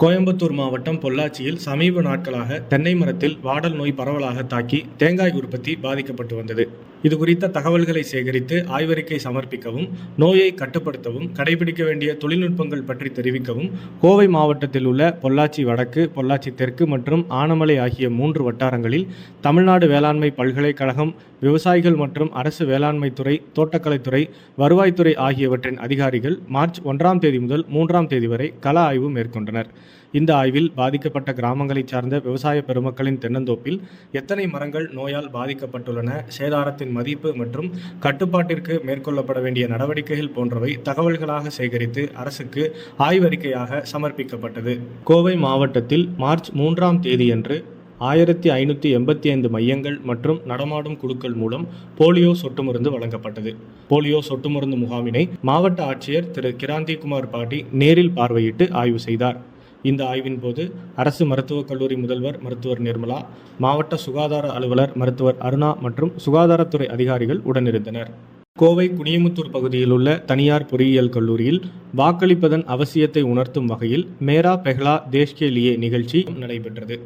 கோயம்புத்தூர் மாவட்டம் பொள்ளாச்சியில் சமீப நாட்களாக தென்னை மரத்தில் வாடல் நோய் பரவலாக தாக்கி தேங்காய் உற்பத்தி பாதிக்கப்பட்டு வந்தது. இது குறித்த தகவல்களை சேகரித்து ஆய்வறிக்கை சமர்ப்பிக்கவும் நோயை கட்டுப்படுத்தவும் கடைபிடிக்க வேண்டிய தொழில்நுட்பங்கள் பற்றி தெரிவிக்கவும் கோவை மாவட்டத்தில் உள்ள பொள்ளாச்சி வடக்கு பொள்ளாச்சி தெற்கு மற்றும் ஆனமலை ஆகிய மூன்று வட்டாரங்களில் தமிழ்நாடு வேளாண்மை பல்கலைக்கழகம் விவசாயிகள் மற்றும் அரசு வேளாண்மை துறை தோட்டக்கலைத்துறை வருவாய்த்துறை ஆகியவற்றின் அதிகாரிகள் மார்ச் ஒன்றாம் தேதி முதல் மூன்றாம் தேதி வரை கள ஆய்வு மேற்கொண்டனர். இந்த ஆய்வில் பாதிக்கப்பட்ட கிராமங்களைச் சார்ந்த விவசாய பெருமக்களின் தென்னந்தோப்பில் எத்தனை மரங்கள் நோயால் பாதிக்கப்பட்டுள்ளன சேதாரத்தின் மதிப்பு மற்றும் கட்டுப்பாட்டிற்கு மேற்கொள்ளப்பட வேண்டிய நடவடிக்கைகள் போன்றவை தகவல்களாக சேகரித்து அரசுக்கு ஆய்வறிக்கையாக சமர்ப்பிக்கப்பட்டது. கோவை மாவட்டத்தில் மார்ச் மூன்றாம் தேதியன்று ஆயிரத்தி ஐநூற்றி எண்பத்தி ஐந்து மையங்கள் மற்றும் நடமாடும் குழுக்கள் மூலம் போலியோ சொட்டு மருந்து வழங்கப்பட்டது. போலியோ சொட்டு மருந்து முகாமினை மாவட்ட ஆட்சியர் திரு. கிராந்திகுமார் பாட்டி நேரில் பார்வையிட்டு ஆய்வு செய்தார். இந்த ஆய்வின் போது அரசு மருத்துவக் கல்லூரி முதல்வர் மருத்துவர் நிர்மலா மாவட்ட சுகாதார அலுவலர் மருத்துவர் அருணா மற்றும் சுகாதாரத்துறை அதிகாரிகள் உடனிருந்தனர். கோவை குனியமுத்தூர் பகுதியில் உள்ள தனியார் பொறியியல் கல்லூரியில் வாக்களிப்பதன் அவசியத்தை உணர்த்தும் வகையில் மேரா பெஹ்லா தேஷ் கே லியே நிகழ்ச்சி நடைபெற்றது.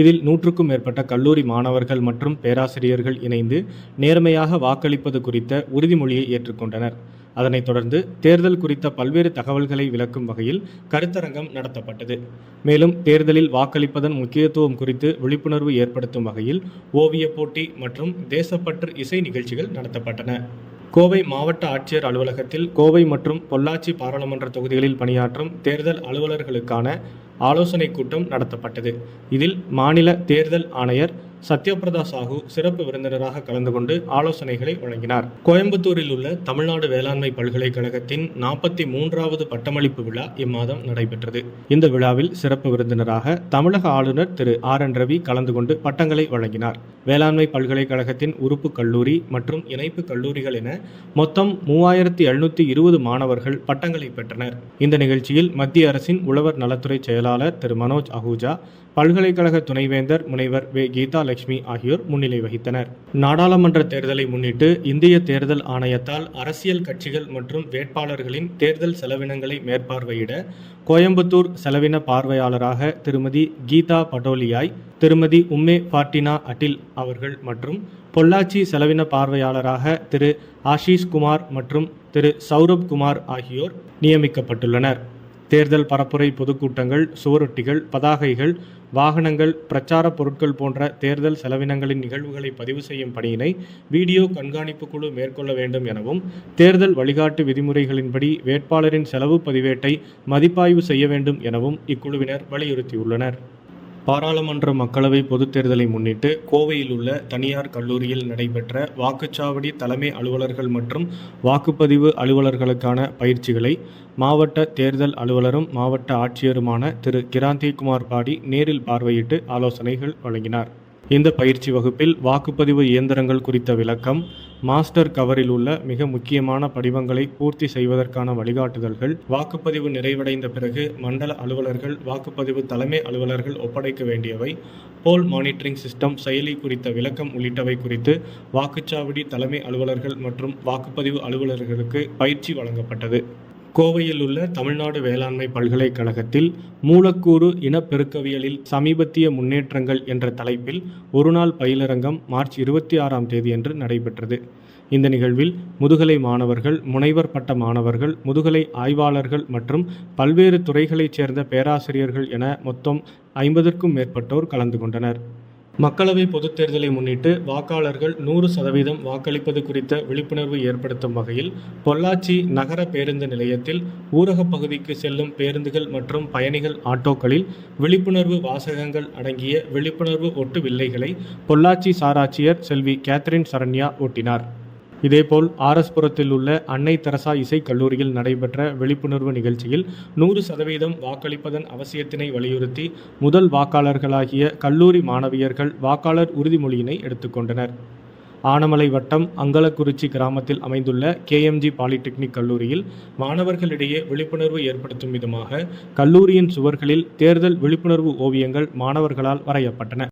இதில் நூற்றுக்கும் மேற்பட்ட கல்லூரி மாணவர்கள் மற்றும் பேராசிரியர்கள் இணைந்து நேர்மையாக வாக்களிப்பது குறித்த உறுதிமொழியை ஏற்றுக்கொண்டனர். அதனைத் தொடர்ந்து தேர்தல் குறித்த பல்வேறு தகவல்களை விளக்கும் வகையில் கருத்தரங்கம் நடத்தப்பட்டது. மேலும் தேர்தலில் வாக்களிப்பதன் முக்கியத்துவம் குறித்து விழிப்புணர்வு ஏற்படுத்தும் வகையில் ஓவியப் போட்டி மற்றும் தேசப்பற்று இசை நிகழ்ச்சிகள் நடத்தப்பட்டன. கோவை மாவட்ட ஆட்சியர் அலுவலகத்தில் கோவை மற்றும் பொள்ளாச்சி பாராளுமன்ற தொகுதிகளில் பணியாற்றும் தேர்தல் அலுவலர்களுக்கான ஆலோசனைக் கூட்டம் நடத்தப்பட்டது. இதில் மாநில தேர்தல் ஆணையர் சத்யபிரதா சாஹூ சிறப்பு விருந்தினராக கலந்து கொண்டு ஆலோசனைகளை வழங்கினார். கோயம்புத்தூரில் உள்ள தமிழ்நாடு வேளாண்மை பல்கலைக்கழகத்தின் நாற்பத்தி மூன்றாவது பட்டமளிப்பு விழா இம்மாதம் நடைபெற்றது. இந்த விழாவில் சிறப்பு விருந்தினராக தமிழக ஆளுநர் திரு ஆர் என் ரவி கலந்து கொண்டு பட்டங்களை வழங்கினார். வேளாண்மை பல்கலைக்கழகத்தின் உறுப்பு கல்லூரி மற்றும் இணைப்பு கல்லூரிகள் என மொத்தம் மூவாயிரத்தி எழுநூத்தி இருபது மாணவர்கள் பட்டங்களை பெற்றனர். இந்த நிகழ்ச்சியில் மத்திய அரசின் உழவர் நலத்துறை செயலாளர் திரு மனோஜ் அஹூஜா பல்கலைக்கழக துணைவேந்தர் முனைவர் வே கீதா லட்சுமி ஆகியோர் முன்னிலை வகித்தனர். நாடாளுமன்ற தேர்தலை முன்னிட்டு இந்திய தேர்தல் ஆணையத்தால் அரசியல் கட்சிகள் மற்றும் வேட்பாளர்களின் தேர்தல் செலவினங்களை மேற்பார்வையிட கோயம்புத்தூர் செலவின பார்வையாளராக திருமதி கீதா படோலியாய் திருமதி உம்மே ஃபாட்டினா அட்டில் அவர்கள் மற்றும் பொள்ளாச்சி செலவின பார்வையாளராக திரு ஆஷிஷ் குமார் மற்றும் திரு சௌரப் குமார் ஆகியோர் நியமிக்கப்பட்டுள்ளனர். தேர்தல் பரப்புரை பொதுக்கூட்டங்கள் சுவரொட்டிகள் பதாகைகள் வாகனங்கள் பிரச்சார பொருட்கள் போன்ற தேர்தல் செலவினங்களின் நிகழ்வுகளை பதிவு செய்யும் பணியினை வீடியோ கண்காணிப்பு குழு மேற்கொள்ள வேண்டும் எனவும் தேர்தல் வழிகாட்டு விதிமுறைகளின்படி வேட்பாளரின் செலவு பதிவேட்டை மதிப்பாய்வு செய்ய வேண்டும் எனவும் இக்குழுவினர் வலியுறுத்தியுள்ளனர். பாராளுமன்ற மக்களவை பொதுத் தேர்தலை முன்னிட்டு கோவையில் உள்ள தனியார் கல்லூரியில் நடைபெற்ற வாக்குச்சாவடி தலைமை அலுவலர்கள் மற்றும் வாக்குப்பதிவு அலுவலர்களுக்கான பயிற்சிகளை மாவட்ட தேர்தல் அலுவலரும் மாவட்ட ஆட்சியருமான திரு. கிராந்திகுமார் பாடி நேரில் பார்வையிட்டு ஆலோசனைகள் வழங்கினார். இந்த பயிற்சி வகுப்பில் வாக்குப்பதிவு இயந்திரங்கள் குறித்த விளக்கம் மாஸ்டர் கவரில் உள்ள மிக முக்கியமான படிவங்களை பூர்த்தி செய்வதற்கான வழிகாட்டுதல்கள் வாக்குப்பதிவு நிறைவடைந்த பிறகு மண்டல அலுவலர்கள் வாக்குப்பதிவு தலைமை அலுவலர்கள் ஒப்படைக்க வேண்டியவை போல் மானிட்டரிங் சிஸ்டம் செயலி குறித்த விளக்கம் உள்ளிட்டவை குறித்து வாக்குச்சாவடி தலைமை அலுவலர்கள் மற்றும் வாக்குப்பதிவு அலுவலர்களுக்கு பயிற்சி வழங்கப்பட்டது. கோவையில் உள்ள தமிழ்நாடு வேளாண்மை பல்கலைக்கழகத்தில் மூலக்கூறு இனப்பெருக்கவியலில் சமீபத்திய முன்னேற்றங்கள் என்ற தலைப்பில் ஒருநாள் பயிலரங்கம் மார்ச் இருபத்தி ஆறாம் தேதியன்று நடைபெற்றது. இந்த நிகழ்வில் முதுகலை மாணவர்கள் முனைவர் பட்ட மாணவர்கள் முதுகலை ஆய்வாளர்கள் மற்றும் பல்வேறு துறைகளைச் சேர்ந்த பேராசிரியர்கள் என மொத்தம் ஐம்பதற்கும் மேற்பட்டோர் கலந்து கொண்டனர். மக்களவை பொதுத் தேர்தலை முன்னிட்டு வாக்காளர்கள் நூறு சதவீதம் வாக்களிப்பது குறித்த விழிப்புணர்வு ஏற்படுத்தும் வகையில் பொள்ளாச்சி நகர பேருந்து நிலையத்தில் ஊரகப் பகுதிக்கு செல்லும் பேருந்துகள் மற்றும் பயணிகள் ஆட்டோக்களில் விழிப்புணர்வு வாசகங்கள் அடங்கிய விழிப்புணர்வு ஒட்டு வில்லைகளை பொள்ளாச்சி சாராட்சியர் செல்வி கேத்ரின் சரண்யா ஓட்டினார். இதேபோல் ஆர்எஸ்புரத்தில் உள்ள அன்னை தெரசா இசை கல்லூரியில் நடைபெற்ற விழிப்புணர்வு நிகழ்ச்சியில் நூறு சதவீதம் வாக்களிப்பதன் அவசியத்தினை வலியுறுத்தி முதல் வாக்காளர்களாகிய கல்லூரி மாணவியர்கள் வாக்காளர் உறுதிமொழியினை எடுத்துக்கொண்டனர். ஆனமலை வட்டம் அங்கலக்குறிச்சி கிராமத்தில் அமைந்துள்ள கேஎம்ஜி பாலிடெக்னிக் கல்லூரியில் மாணவர்களிடையே விழிப்புணர்வு ஏற்படுத்தும் விதமாக கல்லூரியின் சுவர்களில் தேர்தல் விழிப்புணர்வு ஓவியங்கள் மாணவர்களால் வரையப்பட்டன.